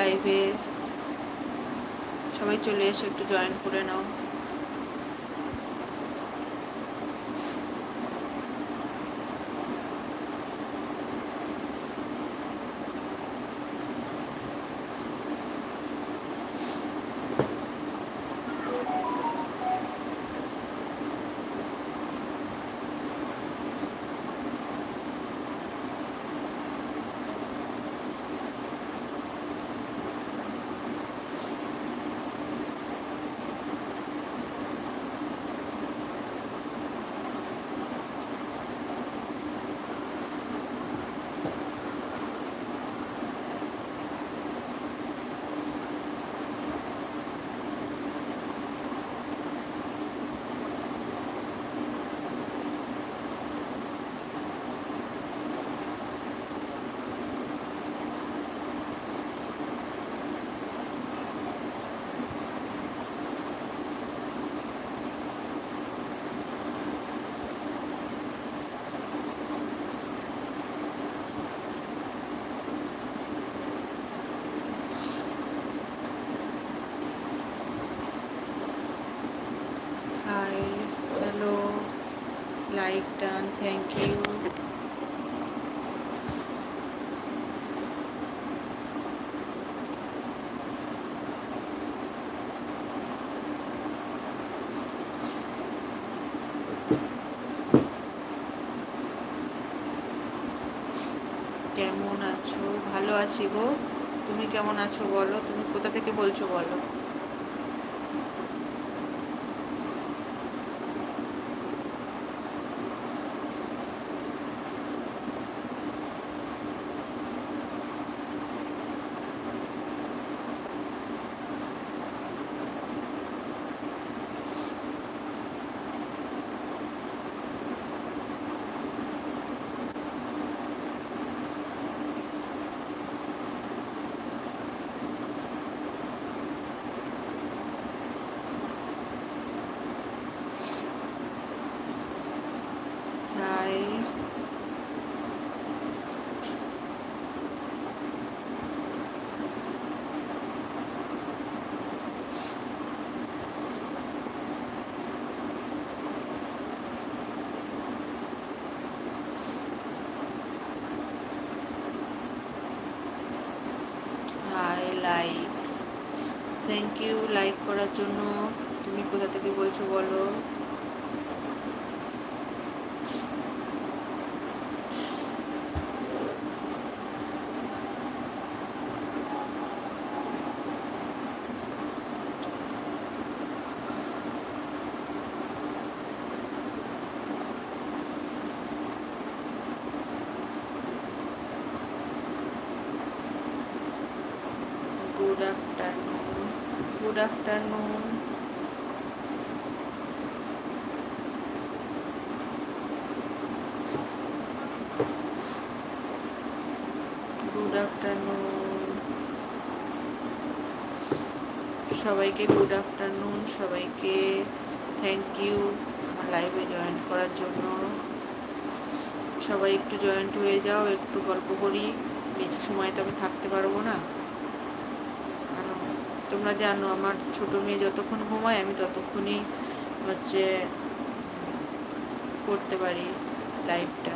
লাইভে সবাই চলে এসে একটু জয়েন করে নাও hi hello like done thank you কেমন আছো? ভালো আছি গো। তুমি কেমন আছো বলো? তুমি কোথা থেকে বলছো বলো hi hi like thank you like করার জন্য। তুমি কোথা থেকে বলছো বলো good afternoon good afternoon good afternoon সবাইকে গুড আফটারনুন সবাইকে থ্যাংক ইউ আমার লাইভে জয়েন করার জন্য। সবাই একটু জয়েন্ট হয়ে যাও, একটু গল্প করি, বেশি সময় তো আমি থাকতে পারব না। তোমরা জানো, আমার ছোট মেয়ে যতক্ষণ ঘুমায়, আমি ততক্ষণই হচ্ছে করতে পারি লাইভটা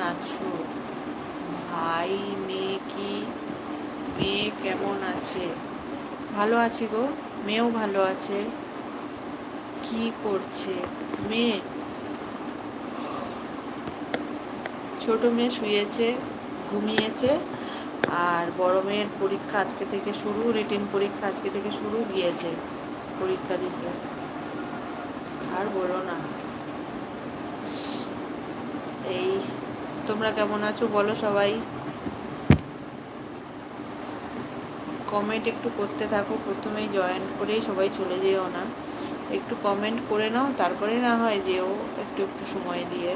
আছো? ভাই, মেয়ে কি? মেয়ে কেমন আছে? ভালো আছি গো, মেয়েও ভালো আছে। কি করছে মেয়ে? ছোট মেয়ে শুয়েছে, ঘুমিয়েছে আর বড় মেয়ের পরীক্ষা আজকে থেকে শুরু রিটিন পরীক্ষা আজকে থেকে শুরু গিয়েছে পরীক্ষা দিতে। আর বলো না এই তোমরা কেমন আছো বলো সবাই। কমেন্ট একটু করতে থাকো, প্রথমেই জয়েন করেই সবাই চলে যেও না। একটু কমেন্ট করে নাও, তারপরে না হয় যেও একটু একটু সময় দিয়ে।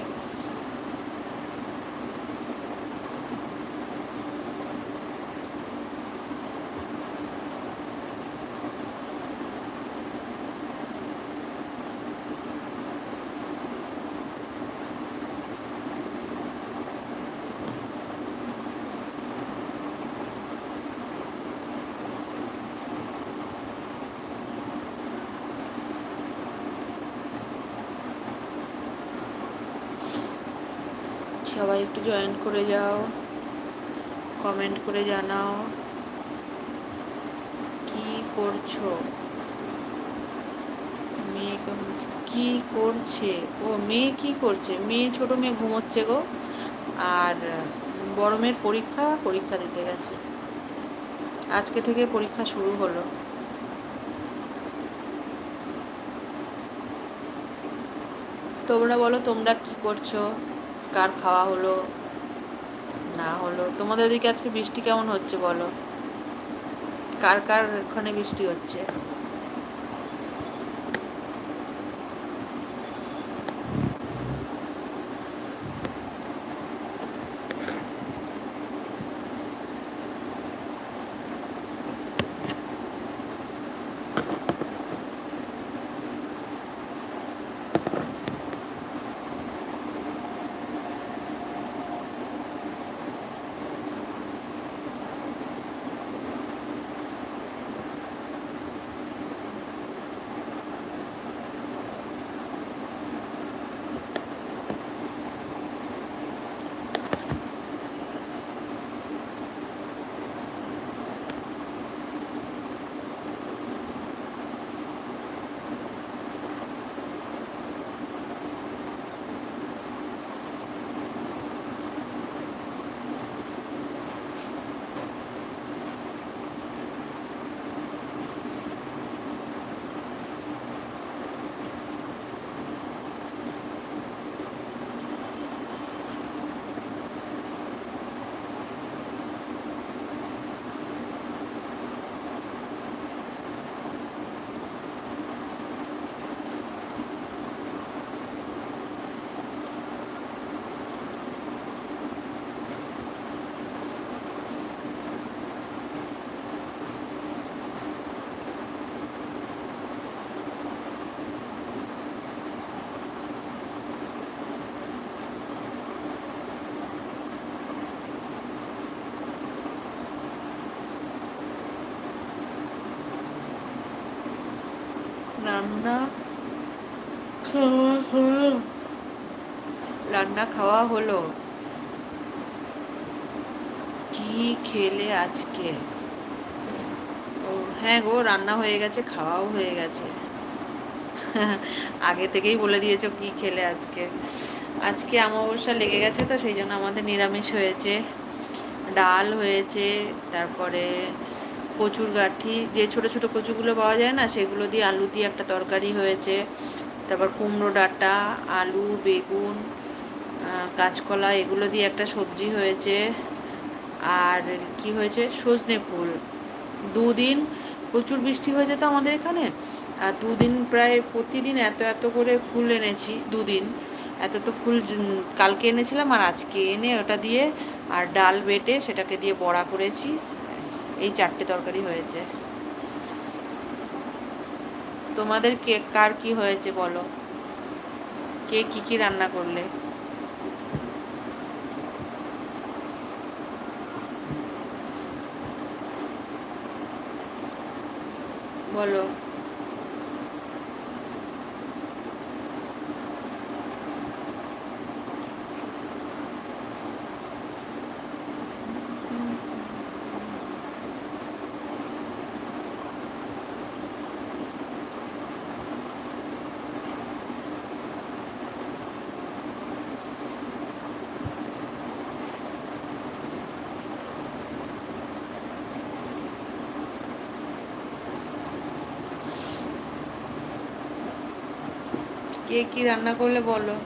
সবাই একটু জয়েন করে যাও কমেন্ট করে জানাও, কি করছ? মেয়ে কি করছে? ও, মেয়ে কি করছে? মেয়ে, ছোট মেয়ে ঘুমোচ্ছে গো। আর বড় মেয়ের পরীক্ষা পরীক্ষা দিতে গেছে। আজকে থেকে পরীক্ষা শুরু হলো। তোমরা বলো, তোমরা কি করছ? কার খাওয়া হলো, না হলো? তোমাদের ওদিকে আজকে বৃষ্টি কেমন হচ্ছে বলো? কার কার ওখানে বৃষ্টি হচ্ছে? রান্না খাওয়া হলো। রান্না খাওয়া হলো কি খেলে আজকে? ও হ্যাঁ গো, রান্না হয়ে গেছে, খাওয়াও হয়ে গেছে। আগে থেকেই বলে দিয়েছ কি খেলে আজকে। আজকে অমাবস্যা লেগে গেছে তো, সেই জন্য আমাদের নিরামিষ হয়েছে। ডাল হয়েছে, তারপরে কচুর গাঠি, যে ছোট ছোট কচুগুলো পাওয়া যায় না, সেগুলো দিয়ে আলু দিয়ে একটা তরকারি হয়েছে। তারপর কুমড়ো ডাঁটা, আলু, বেগুন কাঁচকলা, এগুলো দিয়ে একটা সবজি হয়েছে। আর কি হয়েছে? সজনে ফুল। দুদিন প্রচুর বৃষ্টি হয়েছে তো আমাদের এখানে। আর দুদিন প্রায় প্রতিদিন এত এত করে ফুল এনেছি, দুদিন। এত তো ফুল কালকে এনেছিলাম আর আজকে এনে ওটা দিয়ে আর ডাল বেটে সেটাকে দিয়ে বড়া করেছি। এই চারটে তরকারি হয়েছে। তোমাদের কে, কার কি হয়েছে বলো? কে কি কি রান্না করলে? বলো। কে কি রান্না করলে বলো?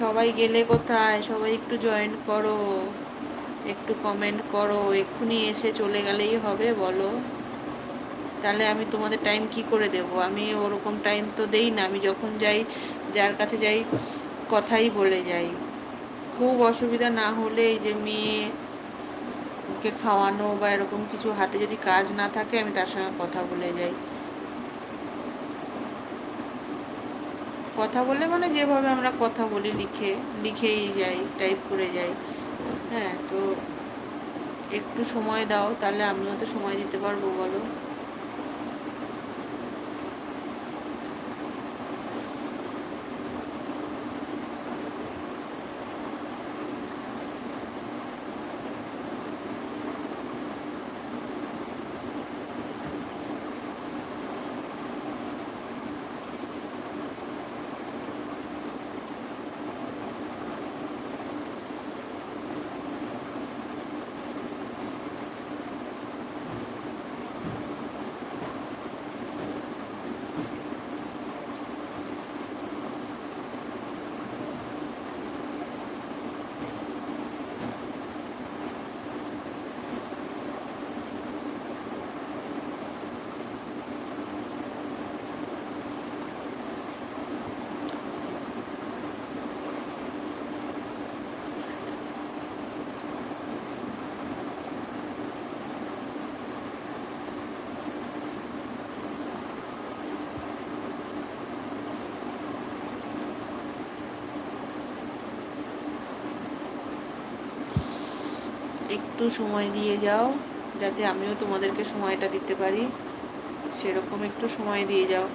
সবাই গেলে কোথায়? সবাই একটু জয়েন করো, একটু কমেন্ট করো, এক্ষুনি এসে চলে গেলেই হবে, বলো। তাহলে আমি তোমাদের টাইম কি করে দেব? আমি ওরকম টাইম তো দেই না। আমি যখন যাই, যার কাছে যাই, কথাই বলে যাই। খুব অসুবিধা না হলে এই যে মেয়েকে খাওয়ানো বা এরকম কিছু হাতে যদি কাজ না থাকে, আমি তার সঙ্গে কথা বলে যাই। কথা বলে মানে যেভাবে আমরা কথা বলি, লিখে, লিখেই যাই টাইপ করে যাই। হ্যাঁ তো একটু সময় দাও, তাহলে আমিও তো সময় দিতে পারব, বলো। একটু সময় দিয়ে যাও, যাতে আমিও তোমাদেরকে সময়টা দিতে পারি। সেরকম একটু সময় দিয়ে যাও।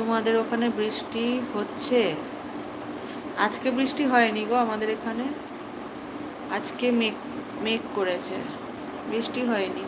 তোমাদের ওখানে বৃষ্টি হচ্ছে? আজকে বৃষ্টি হয়নি গো আমাদের এখানে। আজকে মেঘ মেঘ করেছে। বৃষ্টি হয়নি।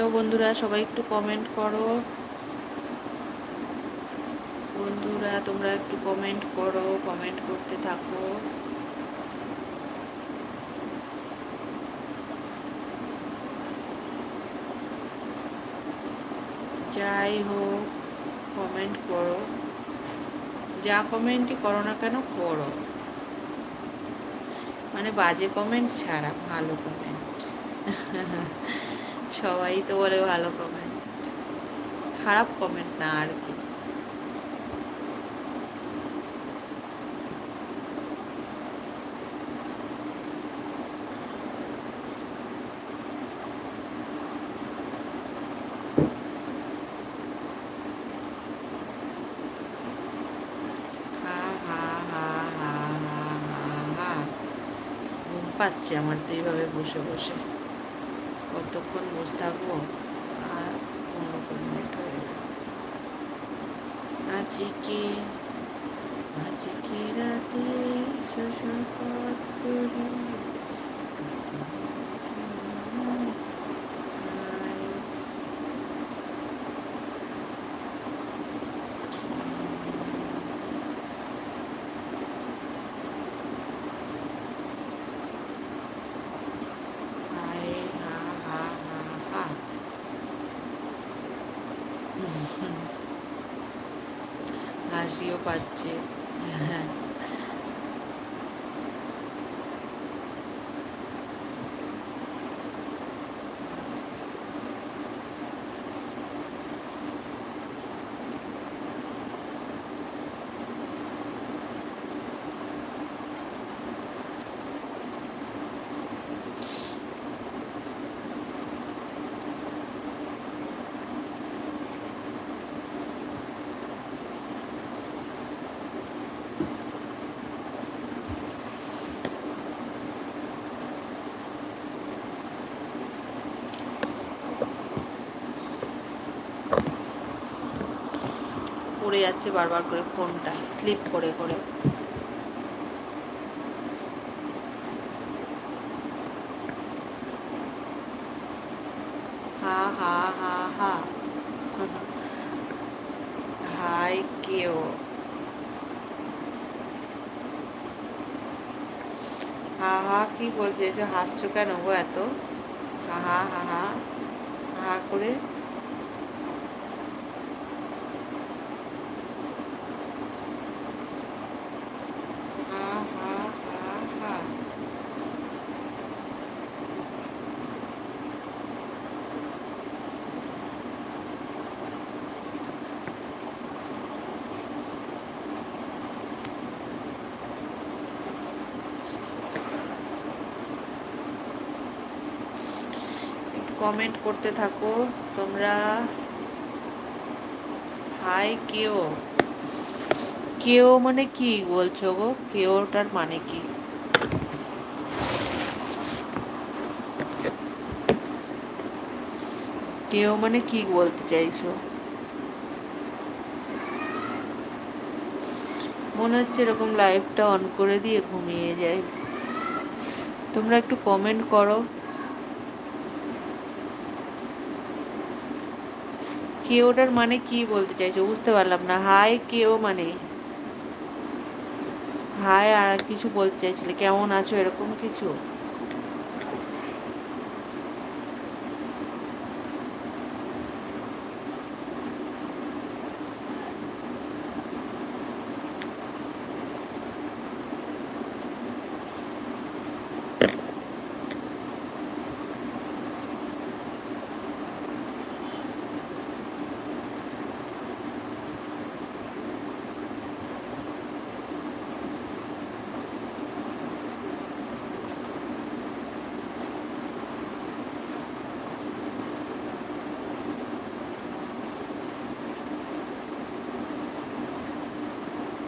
হ্যালো বন্ধুরা, সবাই একটু কমেন্ট করো। বন্ধুরা, তোমরা একটু কমেন্ট করো কমেন্ট করতে থাকো। যাই হোক কমেন্ট করো। যা কমেন্টই করো না কেন, করো। মানে বাজে কমেন্ট ছাড়া, ভালো কমেন্ট সবাই তো বলে ভালো কমেন্ট খারাপ কমেন্ট না আর কি। পাচ্ছে আমার তো এইভাবে বসে বসে। কতক্ষণ বসে থাকব আর পনেরো কুড়ি মিনিট হয়ে গেল আজকে আজকে রাতে সুসংবাদ করি হায় হা হা হা হা হাসিও পাচ্ছে হ্যাঁ পড়ে যাচ্ছে বারবার করে ফোনটা স্লিপ করে করে। হা হা হা হা। হা হা, কি বলছে? হাসছো কেন গো এত? হা হা হা। হা হা করে হা হা হা হা একটু কমেন্ট করতে থাকো। তোমরা হাই কেও? কেও মানে কি বলছো গো? কেওটার মানে কি? কেও মানে কি বলতে চাইছো? মনে হচ্ছে এরকম লাইভটা অন করে দিয়ে ঘুমিয়ে যাই। তোমরা একটু কমেন্ট করো। কেওটার মানে কি বলতে চাইছো? বুঝতে পারলাম না। হাই কেও মানে? হাই আর কিছু বলতে চাইছিলে? কেমন আছো? এরকম কিছু?